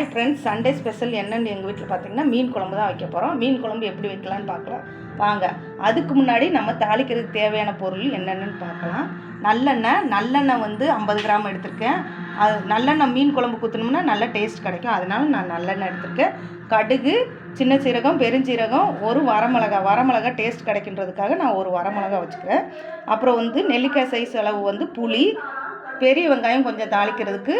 Hi friends Sunday special என்னென்னு எங்கள் வீட்டில் பார்த்தீங்கன்னா மீன் குழம்பு தான் வைக்க போகிறோம் மீன் குழம்பு எப்படி வைக்கலான்னு பார்க்கலாம் வாங்க அதுக்கு முன்னாடி நம்ம தாளிக்கிறதுக்கு தேவையான பொருள் என்னென்னு பார்க்கலாம் நல்லெண்ணெய் நல்லெண்ணெய் வந்து ஐம்பது கிராம் எடுத்திருக்கேன். அது நல்லெண்ணெய் மீன் குழம்பு ஊற்றினோம்னா நல்ல டேஸ்ட் கிடைக்கும். அதனால் நான் நல்லெண்ணெய் எடுத்திருக்கேன். கடுகு சின்ன சீரகம் பெருஞ்சீரகம் ஒரு வரமிளகா வரமிளகா டேஸ்ட் கிடைக்கின்றதுக்காக நான் ஒரு வரமிளகா வச்சுக்கிறேன். அப்புறம் வந்து நெல்லிக்காய் சைஸ் அளவு வந்து புளி பெரிய வெங்காயம் கொஞ்சம் தாளிக்கிறதுக்கு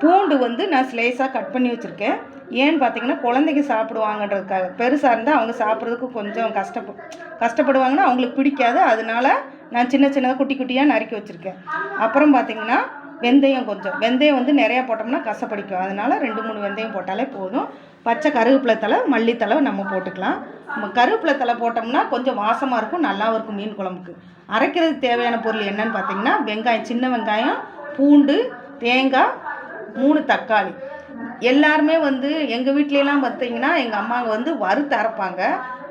பூண்டு வந்து நான் ஸ்லேஸாக கட் பண்ணி வச்சுருக்கேன். ஏன்னு பார்த்தீங்கன்னா குழந்தைங்க சாப்பிடுவாங்கன்றதுக்காக பெருசாக இருந்தால் அவங்க சாப்பிட்றதுக்கு கொஞ்சம் கஷ்டப்ப கஷ்டப்படுவாங்கன்னா அவங்களுக்கு பிடிக்காது. அதனால நான் சின்ன சின்னதாக குட்டி குட்டியாக நறுக்கி வச்சுருக்கேன். அப்புறம் பார்த்தீங்கன்னா வெந்தயம் கொஞ்சம். வெந்தயம் வந்து நிறையா போட்டோம்னா கசப்படிக்கும். அதனால ரெண்டு மூணு வெந்தயம் போட்டாலே போதும். பச்சை கருவேப்பிலை தலை மல்லித்தலை நம்ம போட்டுக்கலாம். நம்ம கருவேப்பிலை தலை போட்டோம்னா கொஞ்சம் வாசமாக இருக்கும் நல்லாவும் இருக்கும் மீன் குழம்புக்கு. அரைக்கிறதுக்கு தேவையான பொருள் என்னன்னு பார்த்தீங்கன்னா வெங்காயம் சின்ன வெங்காயம் பூண்டு தேங்காய் மூணு தக்காளி. எல்லாருமே வந்து எங்கள் வீட்லலாம் பார்த்தீங்கன்னா எங்கள் அம்மாங்க வந்து வறுத்து அரைப்பாங்க.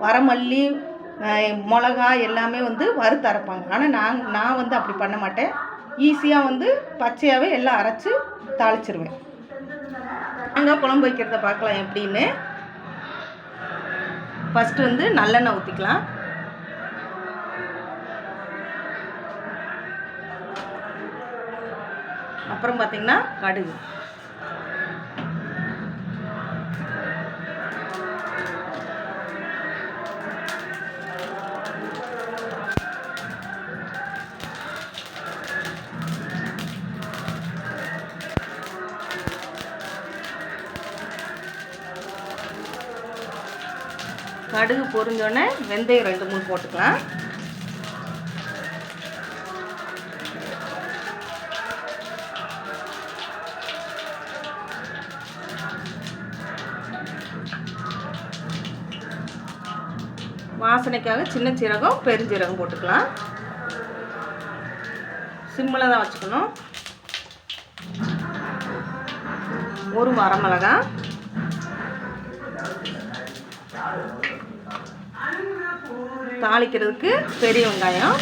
வரமல்லி மிளகா எல்லாமே வந்து வறுத்து அரைப்பாங்க. ஆனால் நான் நான் வந்து அப்படி பண்ண மாட்டேன். ஈஸியாக வந்து பச்சையாகவே எல்லாம் அரைச்சி தாளிச்சிருவேன். அங்கே குழம்பு வைக்கிறத பார்க்கலாம் எப்படின்னு. ஃபஸ்ட்டு வந்து நல்லெண்ணெய் ஊற்றிக்கலாம் அப்புறம் பார்த்தீங்கன்னா கடுகு. கடுகு பொரிஞ்சோடனே வெந்தயம் ரெண்டு மூணு போட்டுக்கலாம். வாசனைக்காக சின்ன சீரகம் பெருஞ்சீரகம் போட்டுக்கலாம். சிம்மில் தான் வச்சுக்கணும். ஒரு வரமிளகா. தாளிக்கிறதுக்கு பெரிய வெங்காயம்.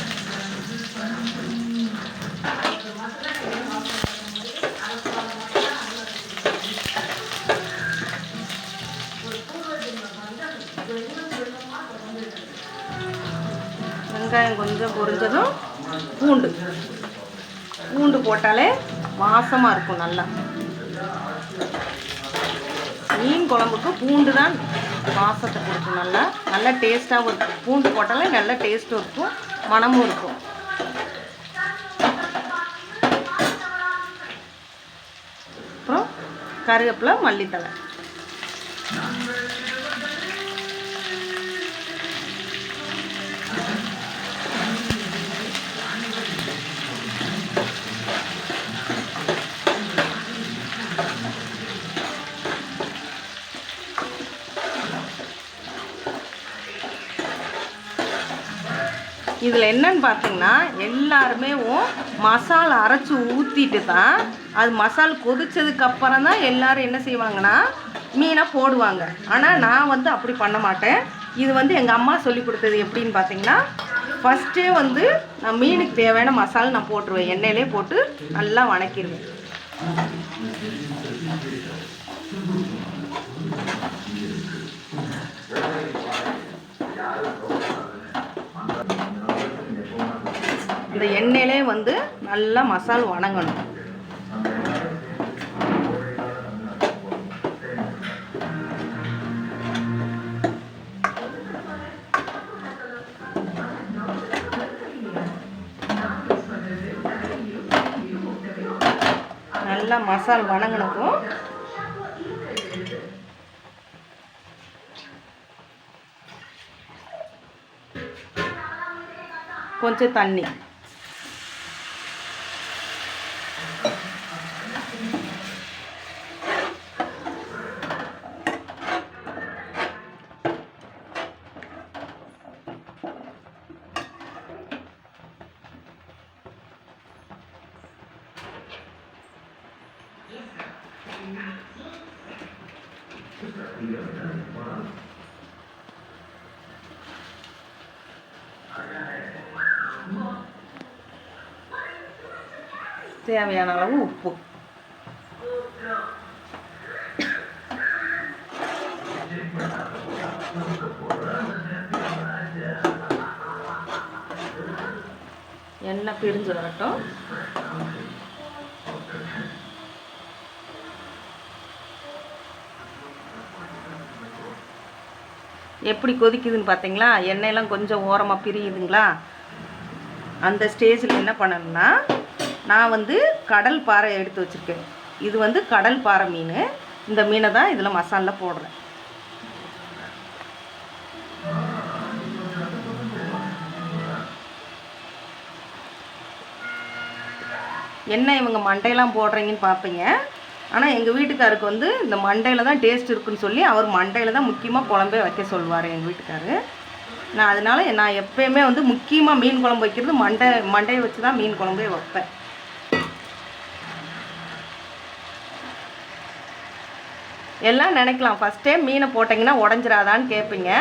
வெங்காயம் கொஞ்சம் பொரிஞ்சதும் பூண்டு. பூண்டு போட்டாலே வாசமாக இருக்கும் நல்லா. மீன் குழம்புக்கு பூண்டு தான் வாசத்தை கொடுக்கும். நல்லா நல்லா டேஸ்ட்டாகவும் இருக்கும். பூண்டு போட்டாலே நல்ல டேஸ்ட்டும் இருக்கும். மணமும் இருக்கும். அப்புறம் கருவேப்பிலை மல்லித்தலை இதில் என்னன்னு பார்த்தீங்கன்னா எல்லாருமே மசாலா அரைச்சி ஊற்றிட்டு தான் அது மசால் கொதிச்சதுக்கு அப்புறம் தான் எல்லாரும் என்ன செய்வாங்கன்னா மீனை போடுவாங்க. ஆனால் நான் வந்து அப்படி பண்ண மாட்டேன். இது வந்து எங்கள் அம்மா சொல்லி கொடுத்தது எப்படின்னு பார்த்தீங்கன்னா ஃபஸ்ட்டே வந்து நான் மீனுக்கு தேவையான மசாலா நான் போட்டுருவேன். எண்ணெயிலே போட்டு நல்லா வணக்கிடுவேன். இந்த எண்ணெயிலே வந்து நல்லா மசால் வணங்கணும். நல்லா மசால் வணங்கினக்கும் கொஞ்சம் தண்ணி. தேவையான அளவு உப்பு. எண்ணெய் பிரிஞ்சு வரட்டும். எப்படி கொதிக்குதுன்னு பார்த்தீங்களா எண்ணெயெல்லாம் கொஞ்சம் ஓரமாக பிரியுதுங்களா? அந்த ஸ்டேஜில் என்ன பண்ணணும்னா நான் வந்து கடல் பாறை எடுத்து வச்சுருக்கேன். இது வந்து கடல் பாறை மீன். இந்த மீனை தான் இதில் மசாலில் போடுறேன். என்ன இவங்க மண்டையெல்லாம் போடுறீங்கன்னு பார்ப்பீங்க ஆனால் எங்கள் வீட்டுக்காருக்கு வந்து இந்த மண்டையில் தான் டேஸ்ட் இருக்குன்னு சொல்லி அவர் மண்டையில் தான் முக்கியமாக குழம்பே வைக்க சொல்லுவார் எங்கள் வீட்டுக்காரு. நான் அதனால நான் எப்பயுமே வந்து முக்கியமாக மீன் குழம்பு வைக்கிறது மண்டை மண்டையை வச்சு தான் மீன் குழம்பே வைப்பேன். எல்லாம் நினைக்கலாம். ஃபஸ்ட் டைம் மீனை போட்டிங்கன்னா உடஞ்சிராதான்னு கேட்பீங்க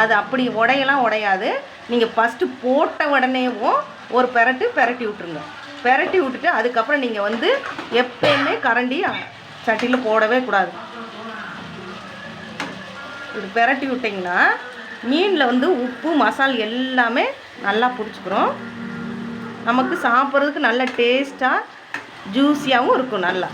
அது அப்படி உடையெல்லாம் உடையாது. நீங்கள் ஃபஸ்ட்டு போட்ட உடனேவும் ஒரு பெரட்டு பெரட்டி விட்ருங்க பெரட்டி விட்டுட்டு அதுக்கப்புறம் நீங்கள் வந்து எப்பயுமே கரண்டி சட்டியில் போடவே கூடாது. இது பெரட்டி விட்டிங்கன்னா மீனில் வந்து உப்பு மசால் எல்லாமே நல்லா பிடிச்சிக்கிறோம் நமக்கு சாப்பிட்றதுக்கு நல்ல டேஸ்ட்டாக ஜூஸியாகவும் இருக்கும் நல்லா.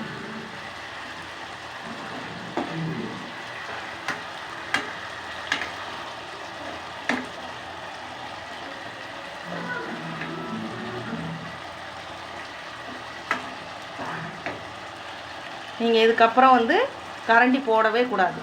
நீங்கள் இதுக்கப்புறம் வந்து கரண்டி போடவே கூடாது.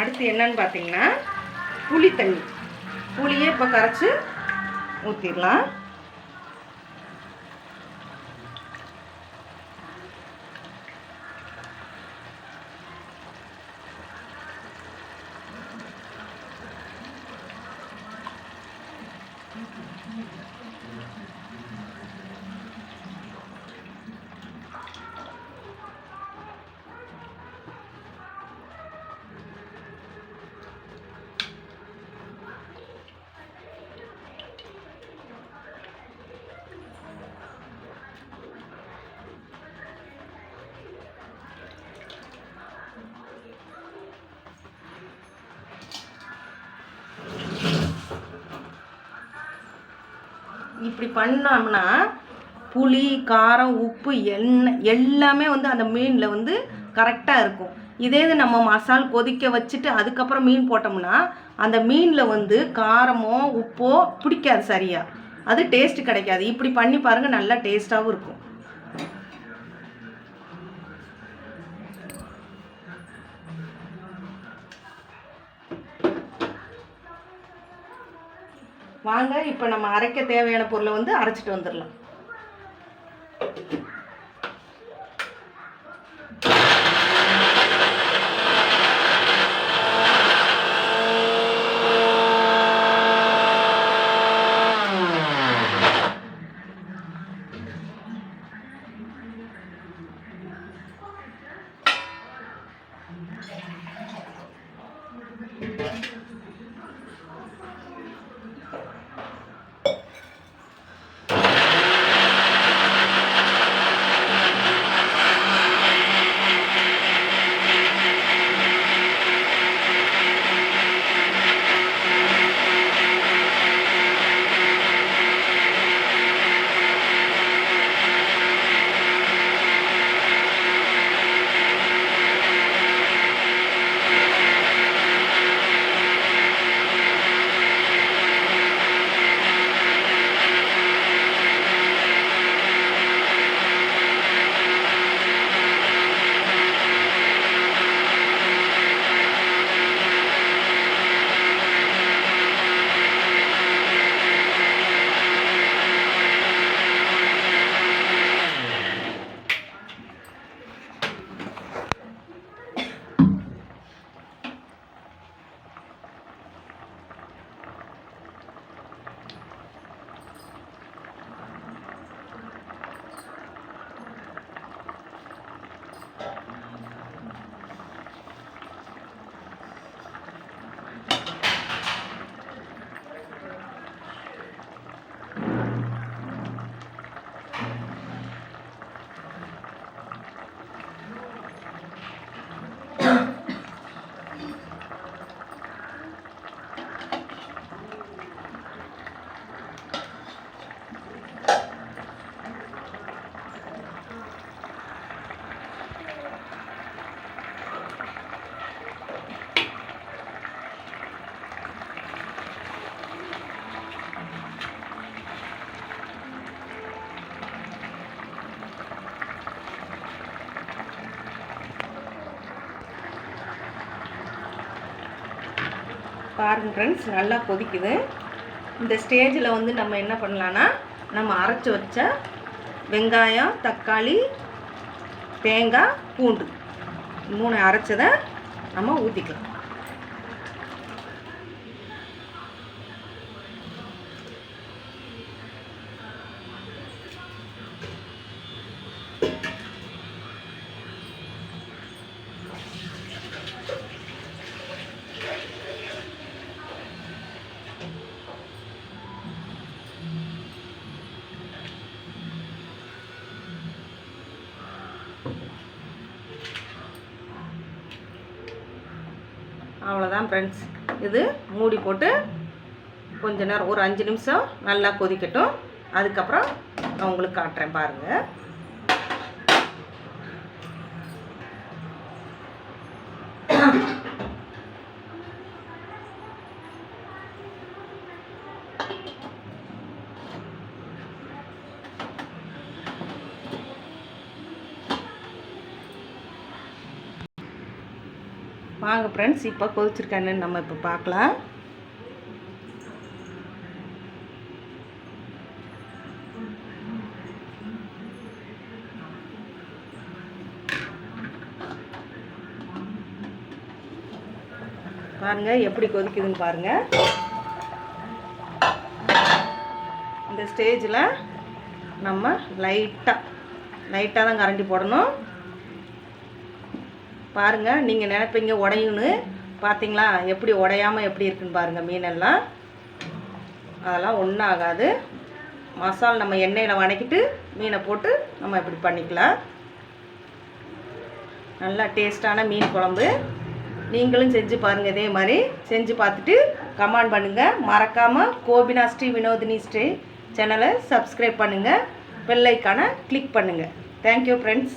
அடுத்து என்னன்னு பார்த்தீங்கன்னா புளி தண்ணி. புளியை இப்போ கரைச்சி ஊற்றிடலாம் இப்படி பண்ணோம்னா புளி காரம் உப்பு எண்ணெய் எல்லாமே வந்து அந்த மீனில் வந்து கரெக்டாக இருக்கும். இதே இது நம்ம மசால் கொதிக்க வச்சுட்டு அதுக்கப்புறம் மீன் போட்டோம்னா அந்த மீனில் வந்து காரமோ உப்போ பிடிக்காது சரியாக அது டேஸ்ட்டு கிடைக்காது. இப்படி பண்ணி பாருங்கள் நல்லா டேஸ்ட்டாகவும் இருக்கும். வாங்க இப்போ நம்ம அரைக்க தேவையான பொருளை வந்து அரைச்சிட்டு வந்துடலாம். பாருங்கள் ஃப்ரெண்ட்ஸ் நல்லா கொதிக்குது. இந்த ஸ்டேஜில் வந்து நம்ம என்ன பண்ணலான்னா நம்ம அரைச்சி வச்ச வெங்காயம் தக்காளி தேங்காய் பூண்டு. மூணு அரைச்சதை நம்ம ஊற்றிக்கலாம் அவ்வளோதான் ஃப்ரெண்ட்ஸ் இது மூடி போட்டு கொஞ்ச நேரம் ஒரு அஞ்சு நிமிஷம் நல்லா கொதிக்கட்டும். அதுக்கப்புறம் நான் உங்களுக்கு காட்டுறேன் பாருங்கள் வாங்க ஃப்ரெண்ட்ஸ் இப்போ கொதிச்சிருக்கான்னு நம்ம இப்போ பார்க்கலாம். பாருங்கள் எப்படி கொதிக்குதுன்னு பாருங்கள் இந்த ஸ்டேஜில் நம்ம லைட்டாக லைட்டாக தான் கரண்டி போடணும். பாருங்கள் நீங்கள் நினைப்பீங்க உடையும்னு. பார்த்தீங்களா எப்படி உடையாமல் எப்படி இருக்குன்னு பாருங்கள் மீனெல்லாம். அதெல்லாம் ஒன்றும் ஆகாது மசால் நம்ம எண்ணெயில் வணக்கிட்டு மீனை போட்டு நம்ம இப்படி பண்ணிக்கலாம். நல்லா டேஸ்டான மீன் குழம்பு. நீங்களும் செஞ்சு பாருங்கள் இதே மாதிரி. செஞ்சு பார்த்துட்டு கமெண்ட் பண்ணுங்கள் மறக்காமல் கோபினா ஸ்ரீ வினோதினி ஸ்ரீ சேனலை சப்ஸ்கிரைப் பண்ணுங்கள் பெல்லைக்கான கிளிக் பண்ணுங்கள் தேங்க்யூ ஃப்ரெண்ட்ஸ்